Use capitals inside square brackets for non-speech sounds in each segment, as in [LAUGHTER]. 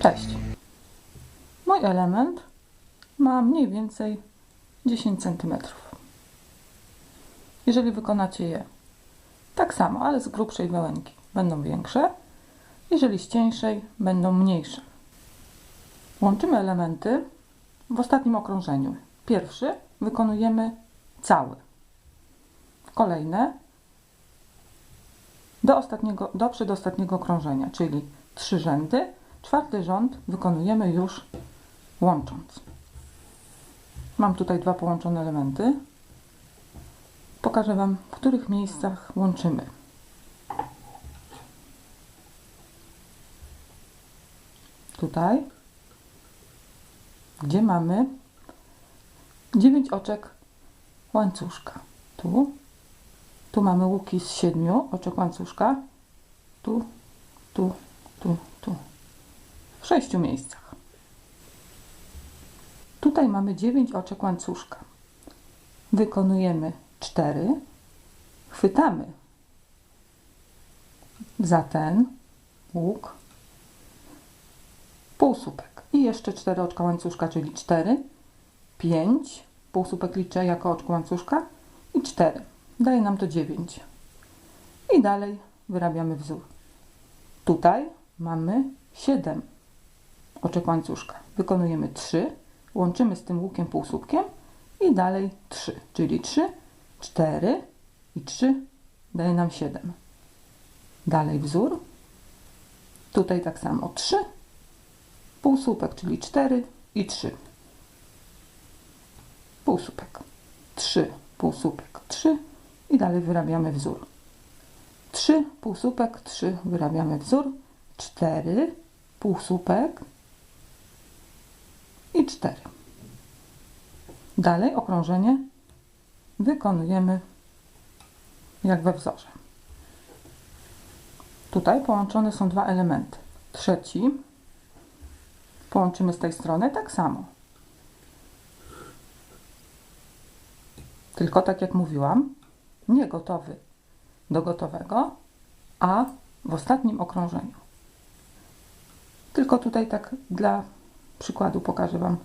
Cześć. Mój element ma mniej więcej 10 cm. Jeżeli wykonacie je tak samo, ale z grubszej wełenki, będą większe. Jeżeli z cieńszej, będą mniejsze. Łączymy elementy w ostatnim okrążeniu. Pierwszy wykonujemy cały. Kolejne do, ostatniego, do przedostatniego krążenia, czyli trzy rzędy. Czwarty rząd wykonujemy już łącząc. Mam tutaj dwa połączone elementy. Pokażę Wam, w których miejscach łączymy. Tutaj, gdzie mamy 9 oczek łańcuszka. Tu, tu mamy łuki z 7 oczek łańcuszka. Tu, tu, tu, tu. W sześciu miejscach. Tutaj mamy 9 oczek łańcuszka. Wykonujemy 4. Chwytamy za ten łuk półsłupek i jeszcze 4 oczka łańcuszka, czyli 4, 5, półsłupek liczę jako oczko łańcuszka i 4. Daje nam to 9. I dalej wyrabiamy wzór. Tutaj mamy 7 oczek łańcuszka. Wykonujemy 3, łączymy z tym łukiem półsłupkiem i dalej 3, czyli 3, 4 i 3 daje nam 7. Dalej wzór. Tutaj tak samo 3, półsłupek, czyli 4 i 3. Półsłupek, 3, półsłupek, 3 i dalej wyrabiamy wzór. 3, półsłupek, 3, wyrabiamy wzór. 4, półsłupek i 4. Dalej okrążenie wykonujemy jak we wzorze. Tutaj połączone są dwa elementy. Trzeci połączymy z tej strony tak samo. Tylko tak jak mówiłam, nie gotowy do gotowego, a w ostatnim okrążeniu. Tylko tutaj tak dla przykładu pokażę Wam,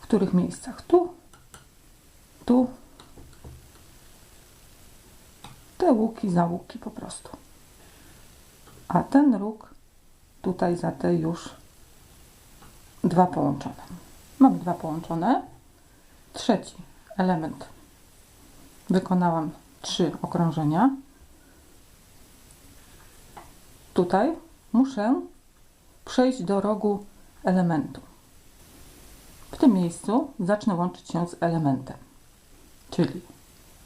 w których miejscach. Tu, tu, te łuki za łuki po prostu. A ten róg tutaj za te już dwa połączone. Mamy dwa połączone. Trzeci element. Wykonałam trzy okrążenia. Tutaj muszę przejść do rogu elementu. W tym miejscu zacznę łączyć się z elementem. Czyli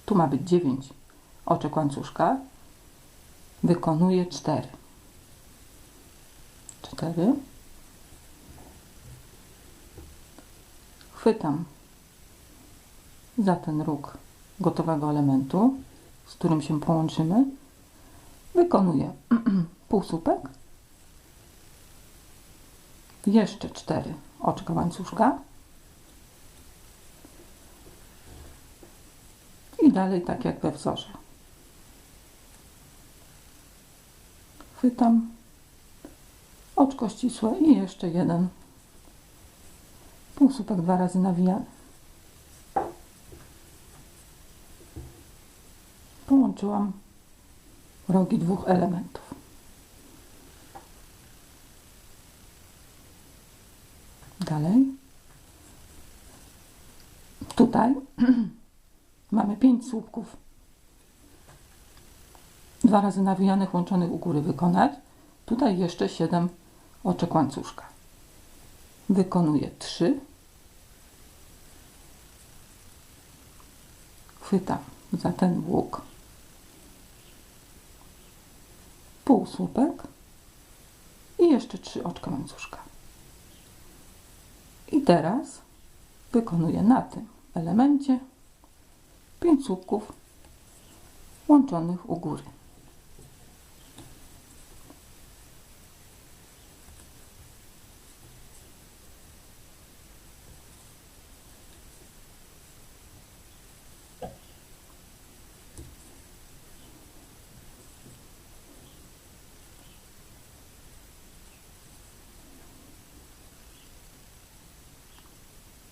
tu ma być 9 oczek łańcuszka. Wykonuję 4. 4. Chwytam za ten róg gotowego elementu, z którym się połączymy. Wykonuję [CLEARS THROAT] półsłupek. Jeszcze 4 oczka łańcuszka. Dalej tak jak we wzorze. Chwytam oczko ścisłe i jeszcze jeden półsłupek dwa razy nawijany. Połączyłam rogi dwóch elementów. Dalej. Tutaj [CLEARS THROAT] mamy pięć słupków. Dwa razy nawijanych, łączonych u góry wykonać. Tutaj jeszcze siedem oczek łańcuszka. Wykonuję trzy. Chwytam za ten łuk półsłupek i jeszcze trzy oczka łańcuszka. I teraz wykonuję na tym elemencie 5 słupków łączonych u góry.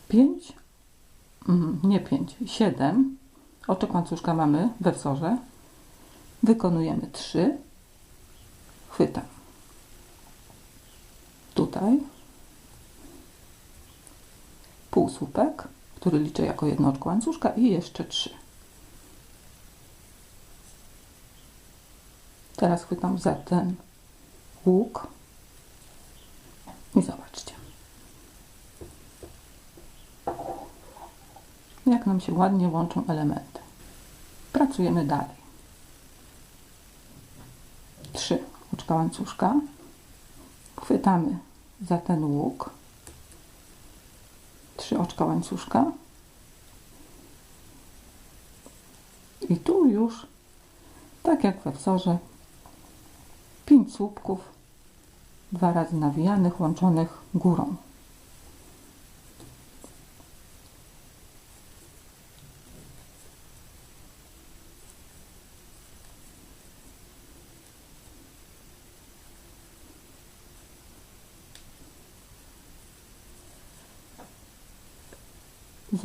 Pięć, mhm, nie pięć, siedem oczek łańcuszka mamy we wzorze. Wykonujemy 3, chwytam. Tutaj półsłupek, który liczę jako jedno oczko łańcuszka i jeszcze 3. Teraz chwytam za ten łuk i zobaczcie. Jak nam się ładnie łączą elementy. Pracujemy dalej. Trzy oczka łańcuszka. Chwytamy za ten łuk. Trzy oczka łańcuszka. I tu już, tak jak we wzorze, 5 słupków, dwa razy nawijanych, łączonych górą.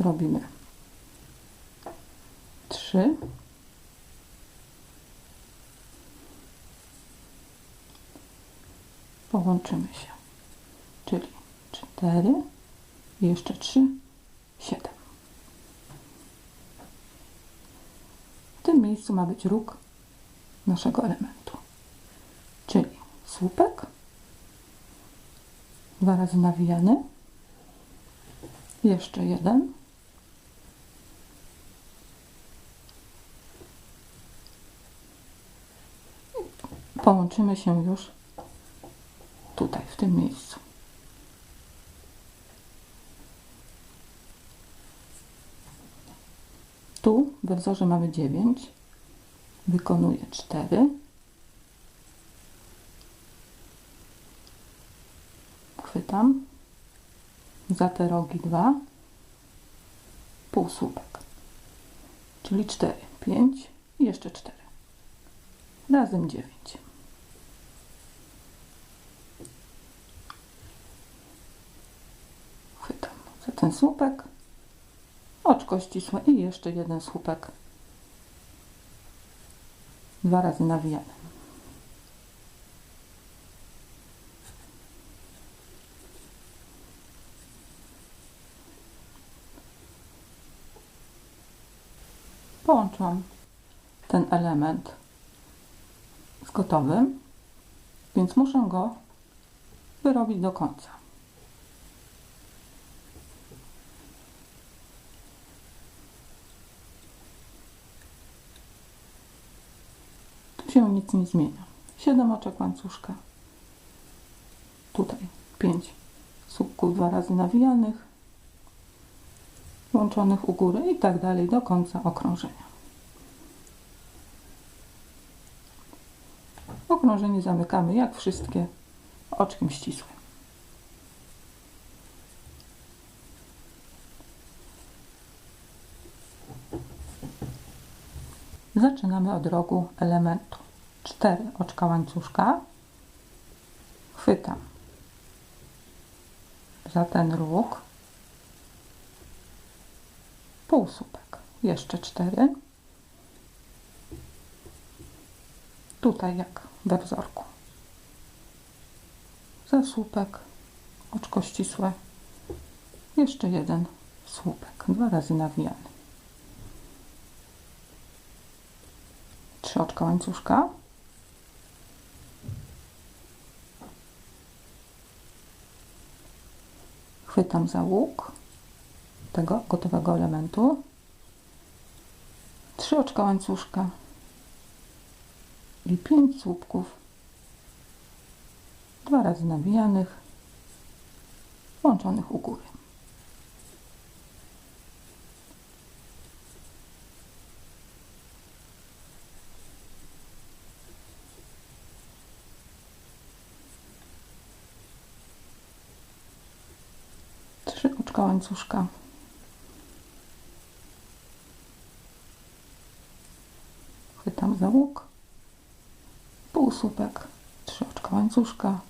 Zrobimy trzy. Połączymy się, czyli 4 i jeszcze 3, 7. W tym miejscu ma być róg naszego elementu, czyli słupek, dwa razy nawijany, jeszcze jeden, połączymy się już tutaj, w tym miejscu. Tu we wzorze mamy 9, wykonuję 4, chwytam. Za te rogi 2, półsłupek, czyli 4, 5 i jeszcze 4, razem 9. Chwytam ten słupek, oczko ścisłe i jeszcze jeden słupek, dwa razy nawijane. Połączyłam ten element z gotowym, więc muszę go wyrobić do końca. Tu się nic nie zmienia. 7 oczek łańcuszka. Tutaj 5 słupków dwa razy nawijanych, łączonych u góry i tak dalej do końca okrążenia. Okrążenie zamykamy jak wszystkie oczkiem ścisłym. Zaczynamy od rogu elementu. 4 oczka łańcuszka. Chwytam za ten róg. Półsłupek. Jeszcze 4. Tutaj jak we wzorku. Za słupek, oczko ścisłe, jeszcze jeden słupek, dwa razy nawijany. Trzy oczka łańcuszka. Chwytam za łuk tego gotowego elementu. Trzy oczka łańcuszka i 5 słupków, dwa razy nawijanych, łączonych u góry. łańcuszka. Chwytam za łuk, półsłupek, trzy oczka łańcuszka,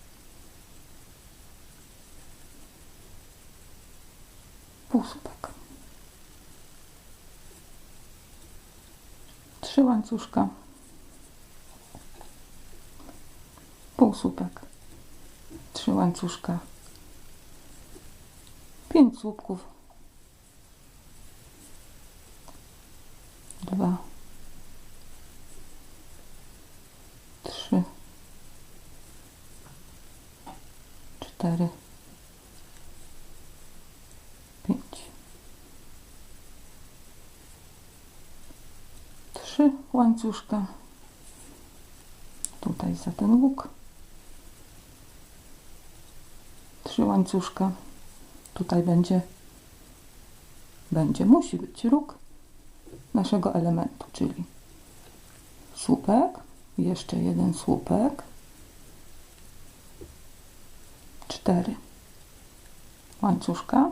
półsłupek, trzy łańcuszka, półsłupek, trzy łańcuszka słupków, dwa, trzy, cztery, pięć. Trzy łańcuszka. Tutaj za ten łuk. Trzy łańcuszka. Tutaj będzie, będzie, musi być róg naszego elementu, czyli słupek, jeszcze jeden słupek, cztery łańcuszka.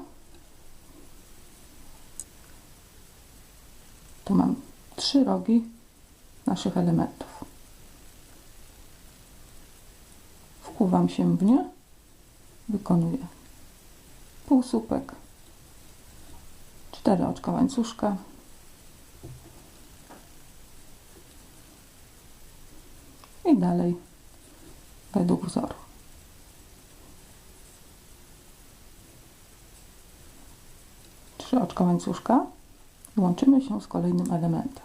Tu mam trzy rogi naszych elementów. Wkuwam się w nie, wykonuję półsłupek, cztery oczka łańcuszka, i dalej według wzoru. Trzy oczka łańcuszka łączymy się z kolejnym elementem.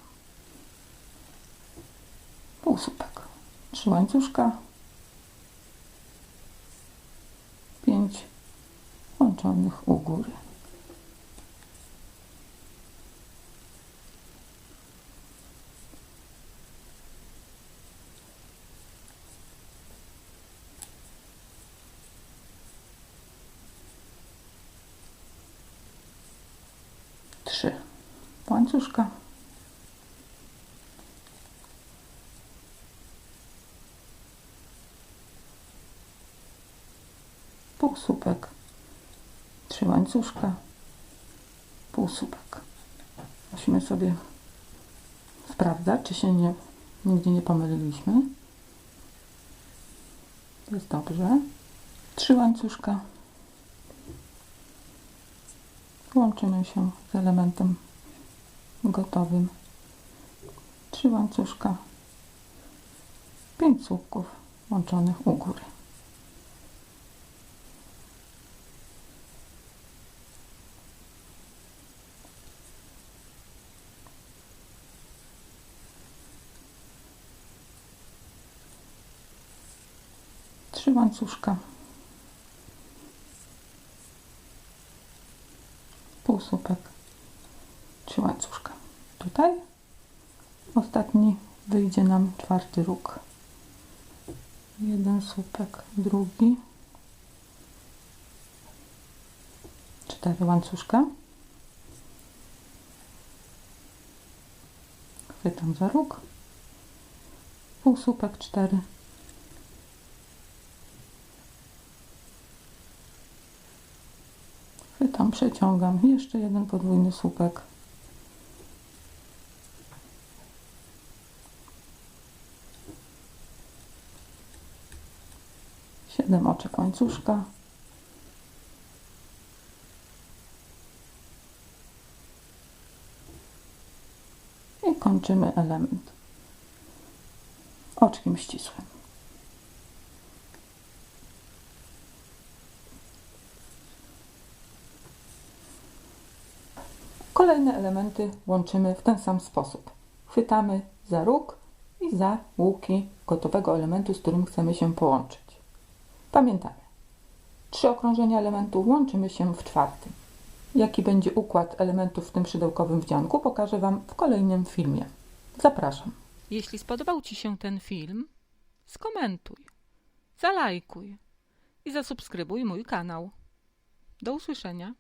Półsłupek. Trzy łańcuszka. Pięć łączonych u góry. Trzy łańcuszka. Półsłupek. Trzy łańcuszka. Półsłupek. Musimy sobie sprawdzać, czy się nie, nigdzie nie pomyliliśmy. Jest dobrze. Trzy łańcuszka. Łączymy się z elementem gotowym. Trzy łańcuszka. Pięć słupków łączonych u góry. Trzy łańcuszka. Półsłupek. Trzy łańcuszka. Tutaj ostatni wyjdzie nam czwarty róg. Jeden słupek, drugi. Cztery łańcuszka. Chwytam za róg. Półsłupek, cztery. Chwytam, przeciągam. Jeszcze jeden podwójny słupek. Siedem oczek łańcuszka. I kończymy element oczkiem ścisłym. Kolejne elementy łączymy w ten sam sposób. Chwytamy za róg i za łuki gotowego elementu, z którym chcemy się połączyć. Pamiętamy, trzy okrążenia elementu łączymy się w czwartym. Jaki będzie układ elementów w tym szydełkowym wdzianku, pokażę Wam w kolejnym filmie. Zapraszam. Jeśli spodobał Ci się ten film, skomentuj, zalajkuj i zasubskrybuj mój kanał. Do usłyszenia.